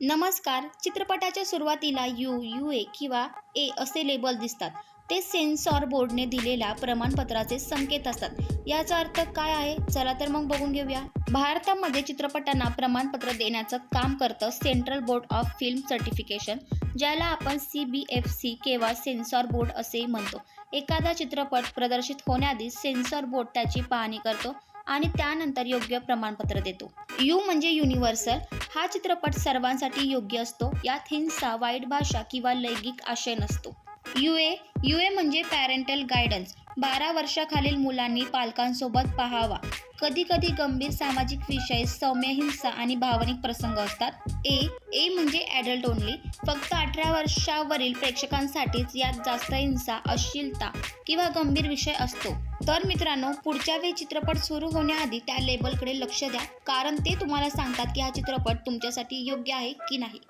नमस्कार चित्रपटाच्या सुरुवातीला यू यू ए किंवा ए असे लेबल दिसतात. ते सेन्सॉर बोर्डने दिलेल्या प्रमाणपत्राचे संकेत असतात. याचा अर्थ काय आहे? चला तर मग बघून घेऊया. भारतामध्ये चित्रपटांना प्रमाणपत्र देण्याचं काम करतं central board of film certification ज्याला आपण सी बी एफ सी किंवा सेन्सॉर बोर्ड असेही म्हणतो. एखादा चित्रपट प्रदर्शित होण्याआधी सेन्सॉर बोर्ड त्याची पाहणी करतो आणि त्यानंतर योग्य प्रमाणपत्र देतो. यू म्हणजे युनिव्हर्सल. हा चित्रपट सर्वांसाठी योग्य असतो. यात हिंसा वाईट भाषा किंवा लैंगिक आशय नसतो. यू ए यू ए म्हणजे पॅरेंटल गायडन्स बारा वर्षाखालील मुलांनी पालकांसोबत पाहावा. कधी कधी गंभीर सामाजिक विषय सौम्य हिंसा आणि भावनिक प्रसंग असतात. ए ए म्हणजे ॲडल्ट ओनली फक्त अठरा वर्षावरील प्रेक्षकांसाठीच यात जास्त हिंसा अश्लीलता किंवा गंभीर विषय असतो. तर मित्रांनो पुढच्या वेळी चित्रपट सुरू होण्याआधी त्या लेबलकडे लक्ष द्या. कारण ते तुम्हाला सांगतात की हा चित्रपट तुमच्यासाठी योग्य आहे की नाही.